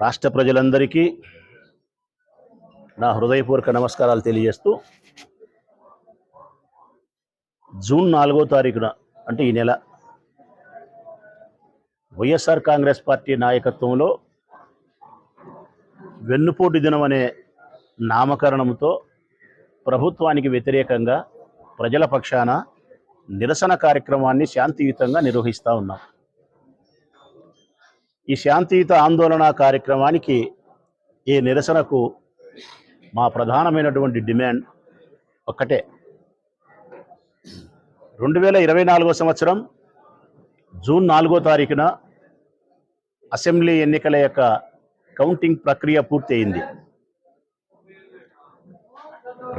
రాష్ట్ర ప్రజలందరికీ నా హృదయపూర్వక నమస్కారాలు తెలియజేస్తూ జూన్ నాలుగో తారీఖున అంటే ఈ నెల వైఎస్ఆర్ కాంగ్రెస్ పార్టీ నాయకత్వంలో వెన్నుపోటు దినం అనే నామకరణంతో ప్రభుత్వానికి వ్యతిరేకంగా ప్రజల పక్షాన నిరసన కార్యక్రమాన్ని శాంతియుతంగా నిర్వహిస్తూ ఉన్నాం. ఈ శాంతియుత ఆందోళన కార్యక్రమానికి ఈ నిరసనకు మా ప్రధానమైనటువంటి డిమాండ్ ఒక్కటే. రెండు వేల ఇరవై నాలుగో సంవత్సరం జూన్ నాలుగో తారీఖున అసెంబ్లీ ఎన్నికల యొక్క కౌంటింగ్ ప్రక్రియ పూర్తయింది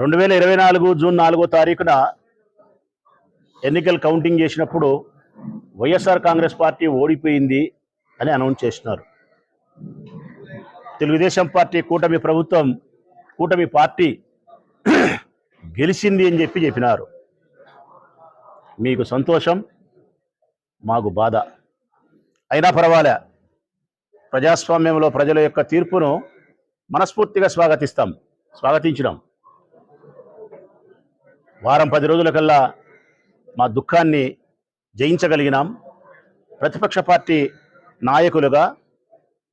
రెండు వేల ఇరవై నాలుగు జూన్ నాలుగో తారీఖున ఎన్నికలు కౌంటింగ్ చేసినప్పుడు వైఎస్ఆర్ కాంగ్రెస్ పార్టీ ఓడిపోయింది. అని అనౌన్స్ చేసినారు. తెలుగుదేశం పార్టీ కూటమి ప్రభుత్వం కూటమి పార్టీ గెలిచింది అని చెప్పి చెప్పినారు. మీకు సంతోషం మాకు బాధ. అయినా పర్వాలే. ప్రజాస్వామ్యంలో ప్రజల యొక్క తీర్పును మనస్ఫూర్తిగా స్వాగతిస్తాం స్వాగతించడం వారం పది రోజుల కల్లా మా దుఃఖాన్ని జయించగలిగినాం. ప్రతిపక్ష పార్టీ నాయకులుగా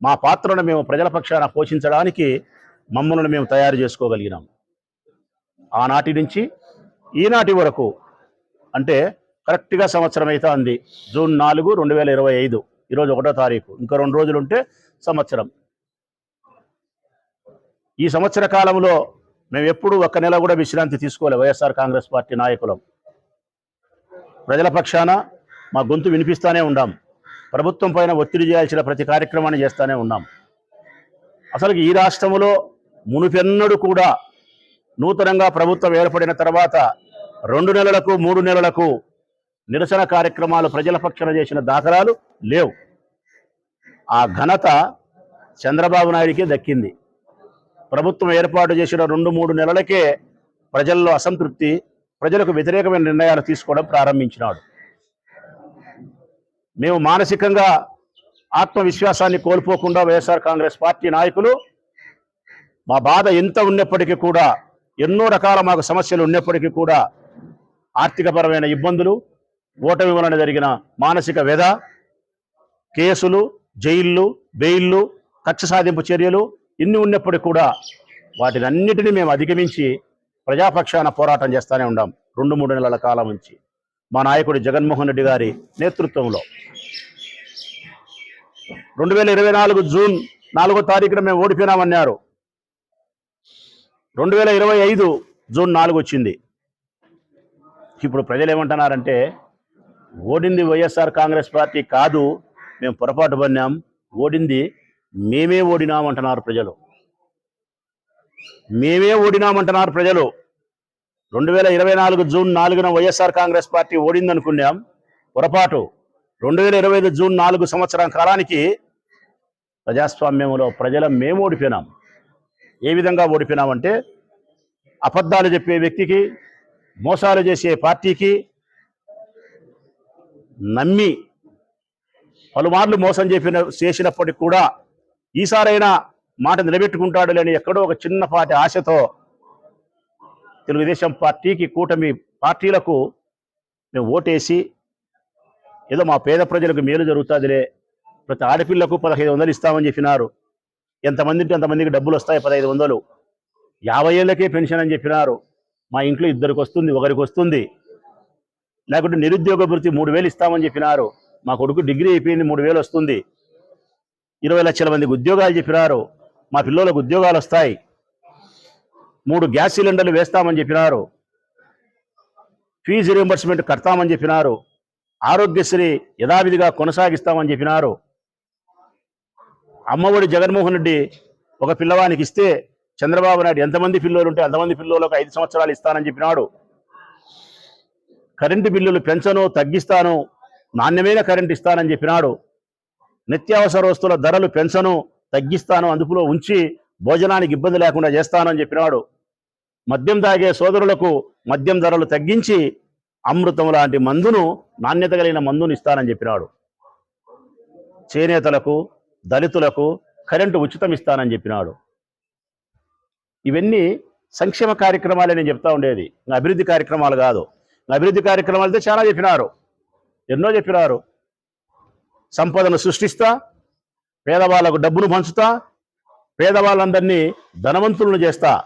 మా పాత్రను మేము ప్రజల పక్షాన పోషించడానికి మమ్మల్ని మేము తయారు చేసుకోగలిగినాం. ఆనాటి నుంచి ఈనాటి వరకు అంటే కరెక్ట్గా సంవత్సరం అయితే ఉంది జూన్ నాలుగు రెండు వేల ఇరవై ఐదు. ఈరోజు ఒకటో తారీఖు. ఇంకా రెండు రోజులు ఉంటే సంవత్సరం. ఈ సంవత్సర కాలంలో మేము ఎప్పుడూ ఒక్క నెల కూడా విశ్రాంతి తీసుకోలే వైఎస్ఆర్ కాంగ్రెస్ పార్టీ నాయకులం. ప్రజల పక్షాన మా గొంతు వినిపిస్తూనే ఉండాం. ప్రభుత్వం పైన ఒత్తిడి చేయాల్సిన ప్రతి కార్యక్రమాన్ని చేస్తూనే ఉన్నాం. అసలు ఈ రాష్ట్రంలో మునుపెన్నడు కూడా నూతనంగా ప్రభుత్వం ఏర్పడిన తర్వాత రెండు నెలలకు మూడు నెలలకు నిరసన కార్యక్రమాలు ప్రజల పక్షాన చేసిన దాఖలాలు లేవు. ఆ ఘనత చంద్రబాబు నాయుడికే దక్కింది. ప్రభుత్వం ఏర్పాటు చేసిన రెండు మూడు నెలలకే ప్రజల్లో అసంతృప్తి ప్రజలకు వ్యతిరేకమైన నిర్ణయాలు తీసుకోవడం ప్రారంభించినాడు. మేము మానసికంగా ఆత్మవిశ్వాసాన్ని కోల్పోకుండా వైఎస్ఆర్ కాంగ్రెస్ పార్టీ నాయకులు మా బాధ ఎంత ఉన్నప్పటికీ కూడా ఎన్నో రకాల మాకు సమస్యలు ఉన్నప్పటికీ కూడా ఆర్థికపరమైన ఇబ్బందులు ఓటమి వలన జరిగిన మానసిక వ్యధ కేసులు జైళ్ళు బెయిళ్ళు కక్ష సాధింపు చర్యలు ఇన్ని ఉన్నప్పటికీ కూడా వాటిని అన్నిటినీ మేము అధిగమించి ప్రజాపక్షాన పోరాటం చేస్తూనే ఉన్నాం రెండు మూడు నెలల కాలం నుంచి. మా నాయకుడు జగన్మోహన్ రెడ్డి గారి నేతృత్వంలో. రెండు వేల ఇరవై నాలుగు జూన్ నాలుగో తారీఖున మేము ఓడిపోయినామన్నారు. రెండు వేల ఇరవై ఐదు జూన్ నాలుగు వచ్చింది. ఇప్పుడు ప్రజలు ఏమంటున్నారంటే ఓడింది వైఎస్ఆర్ కాంగ్రెస్ పార్టీ కాదు మేము పొరపాటు పడినాం ఓడింది మేమే ఓడినామంటున్నారు ప్రజలు. మేమే ఓడినామంటున్నారు ప్రజలు. రెండు వేల ఇరవై నాలుగు జూన్ నాలుగున వైఎస్ఆర్ కాంగ్రెస్ పార్టీ ఓడిందనుకున్నాం. పొరపాటు రెండు వేల ఇరవై ఐదు జూన్ నాలుగు సంవత్సరం కాలానికి ప్రజాస్వామ్యంలో ప్రజల మేము ఓడిపోయినాం. ఏ విధంగా ఓడిపోయినామంటే అబద్ధాలు చెప్పే వ్యక్తికి మోసాలు చేసే పార్టీకి నమ్మి పలుమార్లు మోసం చెప్పిన చేసినప్పటికి కూడా ఈసారైనా మాట నిలబెట్టుకుంటాడు లేని ఎక్కడో ఒక చిన్నపాటి ఆశతో తెలుగుదేశం పార్టీకి కూటమి పార్టీలకు మేము ఓటేసి ఏదో మా పేద ప్రజలకు మేలు జరుగుతుందిలే. ప్రతి ఆడపిల్లకు పదహైదు వందలు ఇస్తామని చెప్పినారు. ఎంతమంది ఉంటే అంతమందికి డబ్బులు వస్తాయి పదహైదు వందలు? యాభై ఏళ్ళకే పెన్షన్ అని చెప్పినారు. మా ఇంట్లో ఇద్దరికి వస్తుంది ఒకరికి వస్తుంది. లేకుంటే నిరుద్యోగ భృతి మూడు వేలు ఇస్తామని చెప్పినారు. మా కొడుకు డిగ్రీ అయిపోయింది మూడు వేలు వస్తుంది. ఇరవై లక్షల మందికి ఉద్యోగాలు చెప్పినారు. మా పిల్లలకు ఉద్యోగాలు వస్తాయి. మూడు గ్యాస్ సిలిండర్లు వేస్తామని చెప్పినారు. ఫీజు రియంబర్స్మెంట్ కడతామని చెప్పినారు. ఆరోగ్యశ్రీ యథావిధిగా కొనసాగిస్తామని చెప్పినారు. అమ్మఒడి జగన్మోహన్ రెడ్డి ఒక పిల్లవానికి ఇస్తే చంద్రబాబు నాయుడు ఎంతమంది పిల్లలు ఉంటే అంతమంది పిల్లలకు ఐదు సంవత్సరాలు ఇస్తానని చెప్పినాడు. కరెంటు బిల్లులు పెంచను తగ్గిస్తాను నాణ్యమైన కరెంట్ ఇస్తానని చెప్పినాడు. నిత్యావసర వస్తువుల ధరలు పెంచను తగ్గిస్తాను అందులో ఉంచి భోజనానికి ఇబ్బంది లేకుండా చేస్తానని చెప్పినాడు. మద్యం తాగే సోదరులకు మద్యం ధరలు తగ్గించి అమృతం లాంటి మందును నాణ్యత కలిగిన మందును ఇస్తానని చెప్పినాడు. చేనేతలకు దళితులకు కరెంటు ఉచితం ఇస్తానని చెప్పినాడు. ఇవన్నీ సంక్షేమ కార్యక్రమాలే నేను చెప్తా ఉండేది. అభివృద్ధి కార్యక్రమాలు కాదు. అభివృద్ధి కార్యక్రమాలు అయితే చాలా చెప్పినారు. ఎన్నో చెప్పినారు. సంపదను సృష్టిస్తా పేదవాళ్ళకు డబ్బును పంచుతా పేదవాళ్ళందరినీ ధనవంతులను చేస్తా.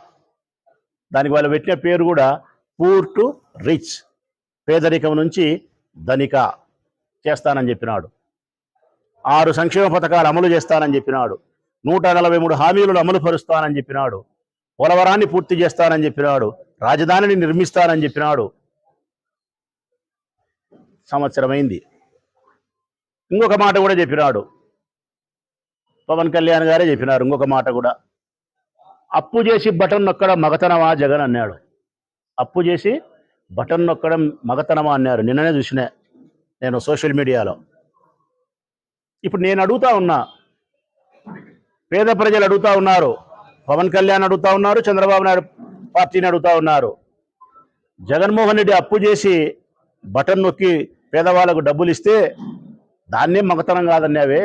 దానికి వాళ్ళు పెట్టిన పేరు కూడా పూర్ టు రిచ్. పేదరికం నుంచి ధనిక చేస్తానని చెప్పినాడు. ఆరు సంక్షేమ పథకాలు అమలు చేస్తానని చెప్పినాడు. నూట నలభై మూడు హామీలను అమలు పరుస్తానని చెప్పినాడు. పోలవరాన్ని పూర్తి చేస్తానని చెప్పినాడు. రాజధానిని నిర్మిస్తానని చెప్పినాడు. సంవత్సరమైంది. ఇంకొక మాట కూడా చెప్పినాడు. పవన్ కళ్యాణ్ గారే చెప్పినారు. ఇంకొక మాట కూడా. అప్పు చేసి బటన్ నొక్కడం మగతనమా జగన్ అన్నాడు. అప్పు చేసి బటన్ నొక్కడం మగతనమా అన్నారు నిన్ననే చూసినా నేను సోషల్ మీడియాలో. ఇప్పుడు నేను అడుగుతా ఉన్నా పేద ప్రజలు అడుగుతా ఉన్నారు పవన్ కళ్యాణ్ అడుగుతా ఉన్నారు చంద్రబాబు నాయుడు పార్టీని అడుగుతా ఉన్నారు. జగన్మోహన్ రెడ్డి అప్పు చేసి బటన్ నొక్కి పేదవాళ్ళకు డబ్బులు ఇస్తే దాన్నే మగతనం కాదన్నావే.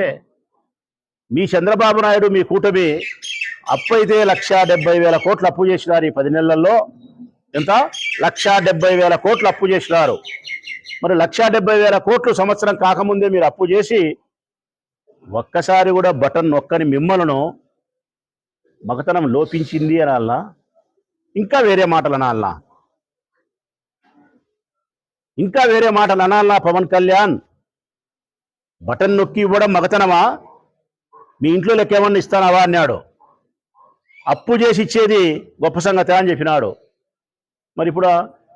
మీ చంద్రబాబు నాయుడు మీ కూటమి అప్పు అయితే లక్ష డెబ్బై వేల కోట్లు అప్పు చేసినారు ఈ పది నెలల్లో. ఎంత? లక్ష డెబ్బై వేల కోట్లు అప్పు చేసినారు. మరి లక్ష డెబ్బై వేల కోట్లు సంవత్సరం కాకముందే మీరు అప్పు చేసి ఒక్కసారి కూడా బటన్ నొక్కని మిమ్మలను మగతనం లోపించింది అని అన్నా ఇంకా వేరే మాటలు అనాలనా ఇంకా వేరే మాటలు అనాలనా పవన్ కళ్యాణ్? బటన్ నొక్కి ఇవ్వడం మగతనమా? మీ ఇంట్లో లెక్కేమన్నా ఇస్తానవా అన్నాడు. అప్పు చేసి ఇచ్చేది గొప్ప సంగతి అని చెప్పినాడు. మరి ఇప్పుడు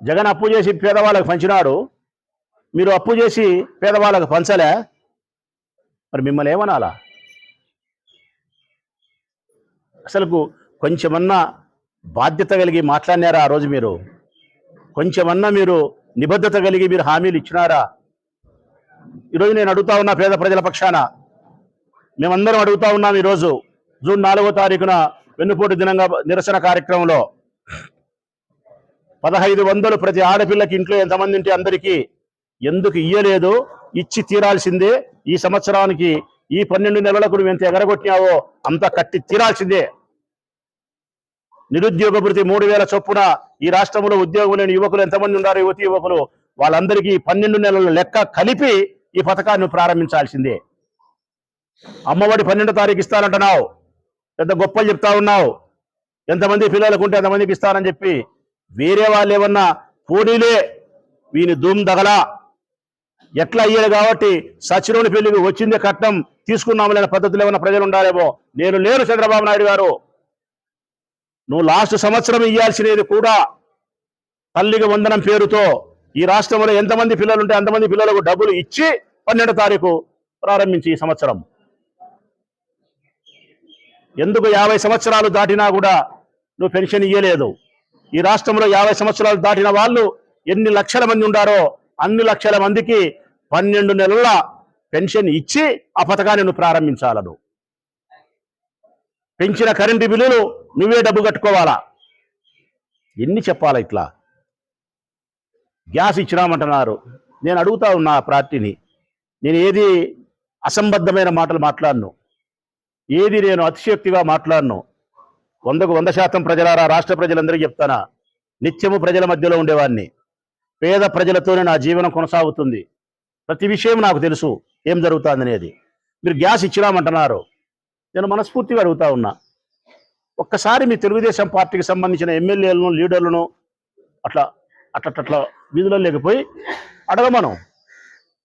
జగన్ అప్పు చేసి పేదవాళ్ళకి పంచినాడు. మీరు అప్పు చేసి పేదవాళ్ళకి పంచలే. మరి మిమ్మల్ని ఏమనాలా? అసలు కొంచెమన్నా బాధ్యత కలిగి మాట్లాడినారా ఆ రోజు మీరు? కొంచెమన్నా మీరు నిబద్ధత కలిగి మీరు హామీలు ఇచ్చినారా? ఈరోజు నేను అడుగుతా ఉన్నా పేద ప్రజల పక్షాన. మేమందరం అడుగుతా ఉన్నాం ఈరోజు జూన్ నాలుగో తారీఖున వెన్నుపోటు దినంగా నిరసన కార్యక్రమంలో పదహైదు వందలు ప్రతి ఆడపిల్లకి ఇంట్లో ఎంతమంది ఉంటే అందరికీ ఎందుకు ఇయ్యలేదు ఇచ్చి తీరాల్సిందే ఈ సంవత్సరానికి ఈ పన్నెండు నెలలకు నువ్వు ఎంత ఎగరగొట్టినావో అంత కట్టి తీరాల్సిందే. నిరుద్యోగ భృతి మూడు వేల చొప్పున ఈ రాష్ట్రంలో ఉద్యోగం లేని యువకులు ఎంతమంది ఉన్నారు? యువతి యువకులు వాళ్ళందరికీ పన్నెండు నెలల లెక్క కలిపి ఈ పథకాన్ని ప్రారంభించాల్సిందే. అమ్మఒడి పన్నెండో తారీఖు ఇస్తానంటున్నావు. పెద్ద గొప్పలు చెప్తా ఉన్నావు? ఎంతమంది పిల్లలకు ఉంటే ఎంతమందికి ఇస్తానని చెప్పి వేరే వాళ్ళు ఏమన్నా పోనీలే వీని ధూమ్ దగలా ఎట్లా అయ్యాడు కాబట్టి సచిరోని పెళ్ళికి వచ్చిందే కట్నం తీసుకున్నాములనే పద్ధతులు ఏమన్నా ప్రజలు ఉండాలేమో నేను లేను చంద్రబాబు నాయుడు గారు. నువ్వు లాస్ట్ సంవత్సరం ఇయ్యాల్సినది కూడా తల్లికి వందనం పేరుతో. ఈ రాష్ట్రంలో ఎంతమంది పిల్లలు ఉంటే అంతమంది పిల్లలకు డబ్బులు ఇచ్చి పన్నెండో తారీఖు ప్రారంభించి ఈ సంవత్సరం. ఎందుకు యాభై సంవత్సరాలు దాటినా కూడా నువ్వు పెన్షన్ ఇయ్యలేదు? ఈ రాష్ట్రంలో యాభై సంవత్సరాలు దాటిన వాళ్ళు ఎన్ని లక్షల మంది ఉండారో అన్ని లక్షల మందికి పన్నెండు నెలల పెన్షన్ ఇచ్చి ఆ పథకాన్ని నువ్వు ప్రారంభించాలను. పెంచిన కరెంటు బిల్లులు నువ్వే డబ్బు కట్టుకోవాలా? ఎన్ని చెప్పాలా ఇట్లా? గ్యాస్ ఇచ్చినామంటున్నారు. నేను అడుగుతా ఉన్నా ఆ పార్టీని. నేను ఏది అసంబద్ధమైన మాటలు మాట్లాడను. ఏది నేను అతిశయోక్తిగా మాట్లాడను? వందకు వంద శాతం ప్రజలారా రాష్ట్ర ప్రజలందరికీ చెప్తానా? నిత్యము ప్రజల మధ్యలో ఉండేవాడిని పేద ప్రజలతోనే నా జీవనం కొనసాగుతుంది. ప్రతి విషయం నాకు తెలుసు ఏం జరుగుతుందనేది. మీరు గ్యాస్ ఇచ్చినామంటున్నారు నేను మనస్ఫూర్తిగా అడుగుతా ఉన్నా. ఒక్కసారి మీ తెలుగుదేశం పార్టీకి సంబంధించిన ఎమ్మెల్యేలను లీడర్లను అట్లా అట్లా అట్లా వీధుల్లో లేకపోయి అడగమను.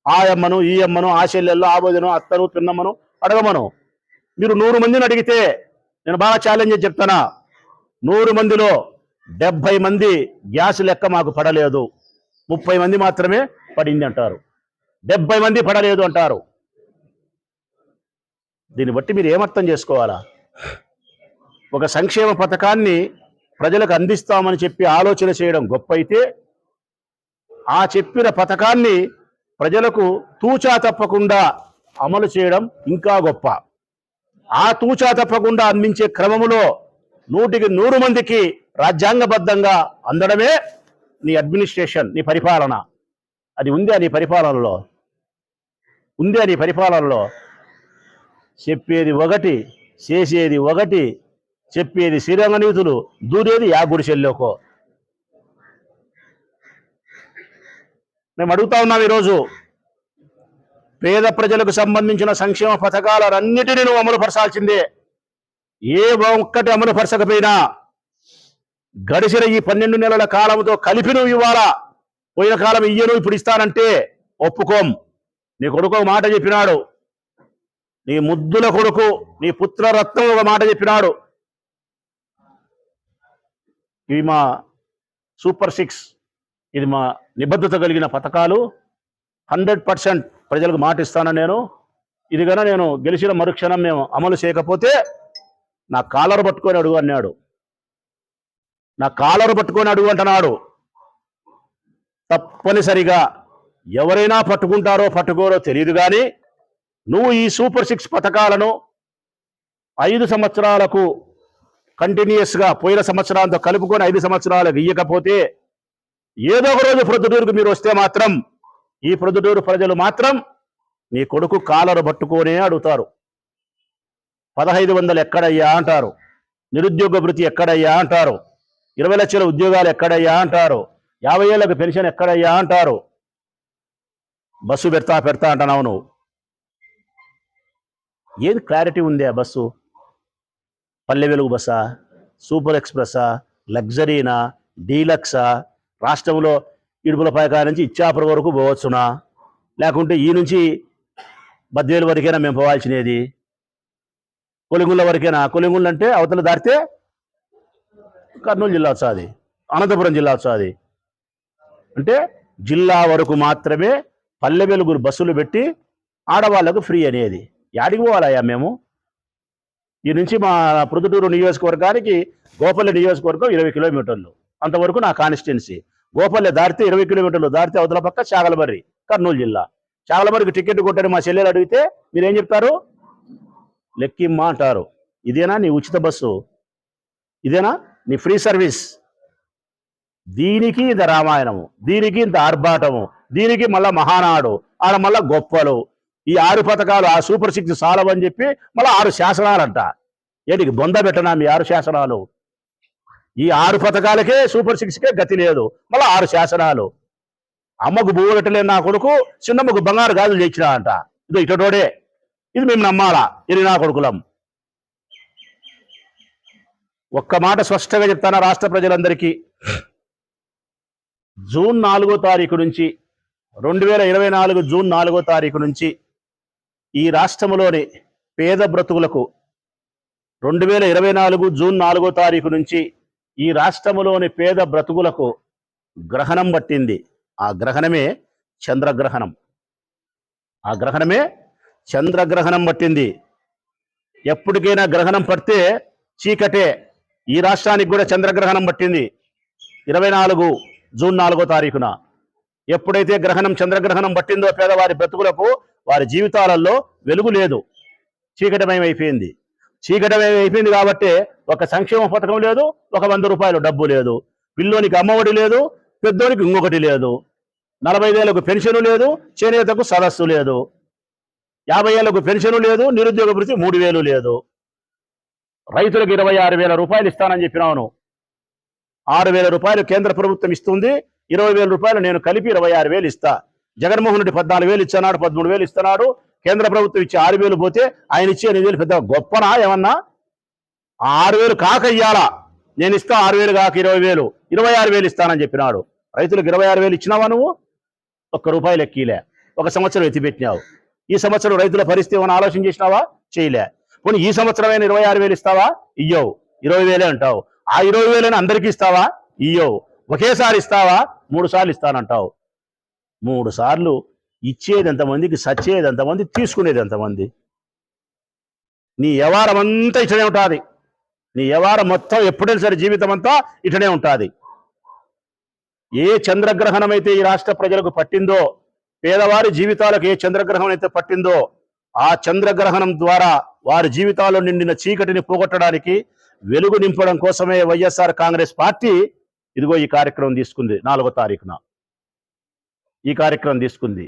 ఆ అమ్మను ఈ అమ్మను ఆ చెల్లెళ్ళు ఆ అత్తను పిన్నమ్మను అడగమను. మీరు నూరు మందిని అడిగితే నేను బాగా ఛాలెంజ్ చెప్తానా? నూరు మందిలో డెబ్బై మంది గ్యాస్ లెక్క మాకు పడలేదు. ముప్పై మంది మాత్రమే పడింది అంటారు. డెబ్బై మంది పడలేదు అంటారు. దీన్ని బట్టి మీరు ఏమర్థం చేసుకోవాలా? ఒక సంక్షేమ పథకాన్ని ప్రజలకు అందిస్తామని చెప్పి ఆలోచన చేయడం గొప్ప అయితే ఆ చెప్పిన పథకాన్ని ప్రజలకు తూచా తప్పకుండా అమలు చేయడం ఇంకా గొప్ప. ఆ తూచా తప్పకుండా అందించే క్రమములో నూటికి నూరు మందికి రాజ్యాంగబద్ధంగా అందడమే నీ అడ్మినిస్ట్రేషన్ నీ పరిపాలన. అది ఉందా నీ పరిపాలనలో. ఉందా నీ పరిపాలనలో. చెప్పేది ఒకటి చేసేది ఒకటి చెప్పేది శ్రీరంగనీతులు దూరేది యా గుడిసెల్లోకో మేము అడుగుతా ఉన్నాం ఈరోజు పేద ప్రజలకు సంబంధించిన సంక్షేమ పథకాలన్నిటినీ నువ్వు అమలు పరచాల్సిందే. ఏ ఒక్కటి అమలు పరచకపోయినా గడిచిన ఈ పన్నెండు నెలల కాలంతో కలిపి నువ్వు ఇవ్వాలా? పోయిన కాలం ఇయ్యను ఇప్పుడు ఇస్తానంటే ఒప్పుకోం. నీ కొడుకు ఒక మాట చెప్పినాడు. నీ ముద్దుల కొడుకు నీ పుత్రరత్నం ఒక మాట చెప్పినాడు. ఇవి మా సూపర్ సిక్స్. ఇది మా నిబద్ధత కలిగిన పథకాలు. హండ్రెడ్ పర్సెంట్ ప్రజలకు మాట ఇస్తాను నేను. ఇది నేను గెలిచిన మరుక్షణం మేము అమలు చేయకపోతే నా కాలర్ పట్టుకొని అడుగు అన్నాడు. నా కాలర్ పట్టుకొని అడుగు అంటున్నాడు. తప్పనిసరిగా ఎవరైనా పట్టుకుంటారో పట్టుకోరో తెలియదు కానీ నువ్వు ఈ సూపర్ సిక్స్ పథకాలను ఐదు సంవత్సరాలకు కంటిన్యూస్గా పోయిన సంవత్సరాలతో కలుపుకొని ఐదు సంవత్సరాలకు ఇయ్యకపోతే ఏదో ఒక రోజు ప్రొద్దుటూరుకు మీరు వస్తే మాత్రం ఈ ప్రొద్దుటూరు ప్రజలు మాత్రం నీ కొడుకు కాలరు పట్టుకోనే అడుగుతారు. పదహైదు వందలు ఎక్కడయ్యా అంటారు. నిరుద్యోగ వృత్తి ఎక్కడయ్యా అంటారు. ఇరవై లక్షల ఉద్యోగాలు ఎక్కడయ్యా అంటారు. యాభై ఏళ్ళకు పెన్షన్ ఎక్కడయ్యా అంటారు. బస్సు పెడతా పెడతా అంటున్నావు నువ్వు. ఏది క్లారిటీ ఉంది ఆ బస్సు? పల్లె వెలుగు బస్సా? సూపర్ ఎక్స్ప్రెస్సా? లగ్జరీనా? డీలక్సా? రాష్ట్రంలో ఇడుపులపాయకాయ నుంచి ఇచ్చాపుర వరకు పోవచ్చునా? లేకుంటే ఈ నుంచి బద్వేలు వరకైనా మేము పోవాల్సినది? కొలింగుల వరకైనా? కొలింగులు అంటే అవతల దాటితే కర్నూలు జిల్లా వచ్చాది అనంతపురం జిల్లా వచ్చాది అంటే జిల్లా వరకు మాత్రమే పల్లె వెలుగురు బస్సులు పెట్టి ఆడవాళ్ళకు ఫ్రీ అనేది. యాడికి పోవాలయ్యా మేము? ఈ నుంచి మా ప్రొద్దుటూరు నియోజకవర్గానికి గోపల్లి నియోజకవర్గం ఇరవై కిలోమీటర్లు. అంతవరకు నా కాన్స్టిట్యున్సీ గోపల్లె దారితే ఇరవై కిలోమీటర్లు దారితే అవతల పక్క చాగలమర్రి కర్నూలు జిల్లా. చాగలమర్రికి టికెట్ కొట్టని మా చెల్లెలు అడిగితే మీరేం చెప్తారు? లెక్కిమ్మ అంటారు ఇదేనా నీ ఉచిత బస్సు? ఇదేనా నీ ఫ్రీ సర్వీస్? దీనికి ఇంత రామాయణము దీనికి ఇంత ఆర్భాటము దీనికి మళ్ళా మహానాడు ఆడ మళ్ళా గొప్పలు ఈ ఆరు పథకాలు ఆ సూపర్ సిక్స్ సాలవని చెప్పి మళ్ళీ ఆరు శాసనాలంట. ఏంటికి బొంద పెట్టనా మీ ఆరు శాసనాలు? ఈ ఆరు పథకాలకే సూపర్ సిక్స్కే గతి లేదు. మళ్ళీ ఆరు శాసనాలు. అమ్మకు బువ్వ నా కొడుకు చిన్నమ్మకు బంగారు గాజులు తెచ్చినా అంట. ఇదో ఇటోడే ఇది మేము నమ్మాలా? ఇది నా కొడుకులం. ఒక్క మాట స్పష్టంగా చెప్తాను రాష్ట్ర ప్రజలందరికీ? జూన్ నాలుగో తారీఖు నుంచి రెండు వేల ఇరవై నాలుగు జూన్ నాలుగో తారీఖు నుంచి ఈ రాష్ట్రంలోని పేద బ్రతుకులకు రెండు వేల ఇరవై నాలుగు జూన్ నాలుగో తారీఖు నుంచి ఈ రాష్ట్రములోని పేద బ్రతుకులకు గ్రహణం పట్టింది. ఆ గ్రహణమే చంద్రగ్రహణం. ఆ గ్రహణమే చంద్రగ్రహణం పట్టింది. ఎప్పటికైనా గ్రహణం పడితే చీకటే. ఈ రాష్ట్రానికి కూడా చంద్రగ్రహణం పట్టింది. ఇరవై నాలుగు జూన్ నాలుగో తారీఖున. ఎప్పుడైతే గ్రహణం చంద్రగ్రహణం పట్టిందో పేదవారి బ్రతుకులకు వారి జీవితాలలో వెలుగు లేదు. చీకటమయమైపోయింది. అయిపోయింది అయిపోయింది కాబట్టి ఒక సంక్షేమ పథకం లేదు ఒక వంద రూపాయలు డబ్బు లేదు. పిల్లోనికి అమ్మఒడి లేదు పెద్దోనికి ఇంకొకటి లేదు. నలభై వేలకు పెన్షన్ లేదు చేనేతకు సదస్సు లేదు. యాభై ఏళ్ళకు పెన్షన్ లేదు నిరుద్యోగ భృతి మూడు వేలు లేదు. రైతులకు ఇరవై ఆరు వేల రూపాయలు ఇస్తానని చెప్పినాను. ఆరు వేల రూపాయలు కేంద్ర ప్రభుత్వం ఇస్తుంది ఇరవై వేల రూపాయలు నేను కలిపి ఇరవై ఆరు వేలు ఇస్తా. జగన్మోహన్ రెడ్డి పద్నాలుగు వేలు ఇస్తున్నాడు పదమూడు వేలు ఇస్తున్నాడు కేంద్ర ప్రభుత్వం ఇచ్చి ఆరు వేలు పోతే ఆయన ఇచ్చే ఎనిమిది వేలు పెద్ద గొప్పనా? ఏమన్నా? ఆ ఆరు వేలు కాక ఇయ్యాలా? నేను ఇస్తా ఆరు వేలు కాక ఇరవై వేలు. ఇరవై ఆరు వేలు ఇస్తానని చెప్పినాడు. రైతులకు ఇరవై ఆరు వేలు ఇచ్చినావా నువ్వు? ఒక్క రూపాయలు ఎక్కీలే ఒక సంవత్సరం ఎత్తిపెట్టినావు. ఈ సంవత్సరం రైతుల పరిస్థితి ఏమైనా ఆలోచన చేసినావా? చేయలే. పోనీ ఈ సంవత్సరమైన ఇరవై ఆరు వేలు ఇస్తావా? ఇయ్యవు. ఇరవై వేలే అంటావు. ఆ ఇరవై వేలని అందరికీ ఇస్తావా? ఇయ్యవు. ఒకేసారి ఇస్తావా? మూడు సార్లు ఇస్తానంటావు. మూడు సార్లు ఇచ్చేది ఎంతమందికి సచ్చేది ఎంతమంది తీసుకునేది ఎంతమంది నీ వ్యవహారం అంతా ఇట్లనే ఉంటుంది. నీ వ్యవహారం మొత్తం ఎప్పుడైనా సరే జీవితం అంతా ఇట్లనే ఉంటుంది. ఏ చంద్రగ్రహణం అయితే ఈ రాష్ట్ర ప్రజలకు పట్టిందో పేదవారి జీవితాలకు ఏ చంద్రగ్రహణం అయితే పట్టిందో ఆ చంద్రగ్రహణం ద్వారా వారి జీవితాల్లో నిండిన చీకటిని పోగొట్టడానికి వెలుగు నింపడం కోసమే వైఎస్ఆర్ కాంగ్రెస్ పార్టీ ఇదిగో ఈ కార్యక్రమం తీసుకుంది నాలుగో తారీఖున. ఈ కార్యక్రమం తీసుకుంది.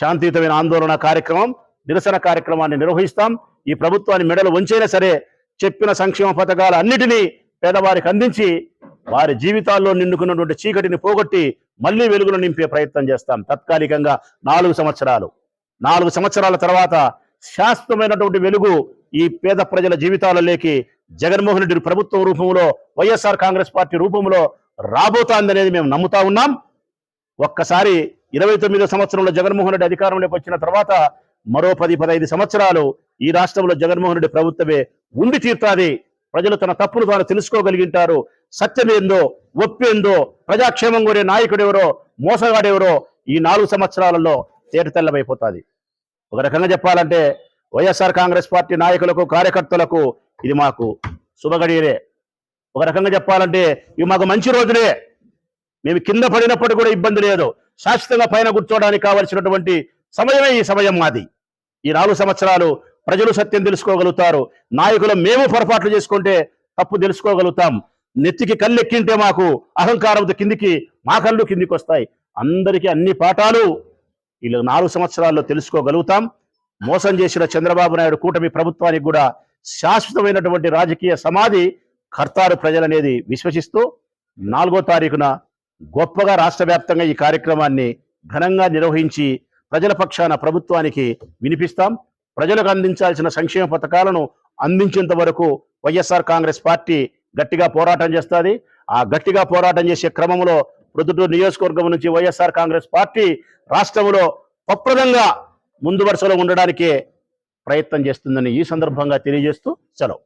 శాంతియుతమైన ఆందోళన కార్యక్రమం నిరసన కార్యక్రమాన్ని నిర్వహిస్తాం. ఈ ప్రభుత్వాన్ని మెడలు వంచైనా సరే చెప్పిన సంక్షేమ పథకాలు అన్నిటినీ పేదవారికి అందించి వారి జీవితాల్లో నిండుకున్నటువంటి చీకటిని పోగొట్టి మళ్ళీ వెలుగులు నింపే ప్రయత్నం చేస్తాం. తాత్కాలికంగా నాలుగు సంవత్సరాలు. నాలుగు సంవత్సరాల తర్వాత శాశ్వతమైనటువంటి వెలుగు ఈ పేద ప్రజల జీవితాలలోకి జగన్మోహన్ రెడ్డి ప్రభుత్వం రూపంలో వైఎస్ఆర్ కాంగ్రెస్ పార్టీ రూపంలో రాబోతోందనేది మేము నమ్ముతా ఉన్నాం. ఒక్కసారి ఇరవై తొమ్మిదో సంవత్సరంలో జగన్మోహన్ రెడ్డి అధికారంలోకి వచ్చిన తర్వాత మరో పది పదహైదు సంవత్సరాలు ఈ రాష్ట్రంలో జగన్మోహన్ రెడ్డి ప్రభుత్వమే ఉండి తీర్తాది. ప్రజలు తన తప్పును తాను తెలుసుకోగలిగింటారు. సత్యమేందో ఒప్పేందో ప్రజాక్షేమం కోరే నాయకుడెవరో మోసగాడెవరో ఈ నాలుగు సంవత్సరాలలో తేటతెల్లమైపోతుంది ఒక రకంగా చెప్పాలంటే వైఎస్ఆర్ కాంగ్రెస్ పార్టీ నాయకులకు కార్యకర్తలకు ఇది మాకు శుభగడియలే. ఒక రకంగా చెప్పాలంటే ఇవి మాకు మంచి రోజులే. మేము కింద పడినప్పుడు కూడా ఇబ్బంది లేదు. శాశ్వతంగా పైన కూర్చోవడానికి కావలసినటువంటి సమయమే ఈ సమయం మాది. ఈ నాలుగు సంవత్సరాలు ప్రజలు సత్యం తెలుసుకోగలుగుతారు. నాయకులు మేము పొరపాట్లు చేసుకుంటే తప్పు తెలుసుకోగలుగుతాం. నెత్తికి కళ్ళెక్కింటే మాకు అహంకారంతో కిందికి మా కళ్ళు కిందికి వస్తాయి అందరికీ అన్ని పాఠాలు వీళ్ళు నాలుగు సంవత్సరాల్లో తెలుసుకోగలుగుతాం. మోసం చేసిన చంద్రబాబు నాయుడు కూటమి ప్రభుత్వానికి కూడా శాశ్వతమైనటువంటి రాజకీయ సమాధి కర్తారు ప్రజలనేది విశ్వసిస్తూ నాలుగో తారీఖున గొప్పగా రాష్ట్ర వ్యాప్తంగా ఈ కార్యక్రమాన్ని ఘనంగా నిర్వహించి ప్రజల పక్షాన ప్రభుత్వానికి వినిపిస్తాం. ప్రజలకు అందించాల్సిన సంక్షేమ పథకాలను అందించేంత వరకు వైఎస్ఆర్ కాంగ్రెస్ పార్టీ గట్టిగా పోరాటం చేస్తుంది. ఆ గట్టిగా పోరాటం చేసే క్రమంలో ప్రొద్దుటూరు నియోజకవర్గం నుంచి వైఎస్ఆర్ కాంగ్రెస్ పార్టీ రాష్ట్రంలో పప్రదంగా ముందు వరుసలో ఉండడానికే ప్రయత్నం చేస్తుందని ఈ సందర్భంగా తెలియజేస్తూ సెలవు.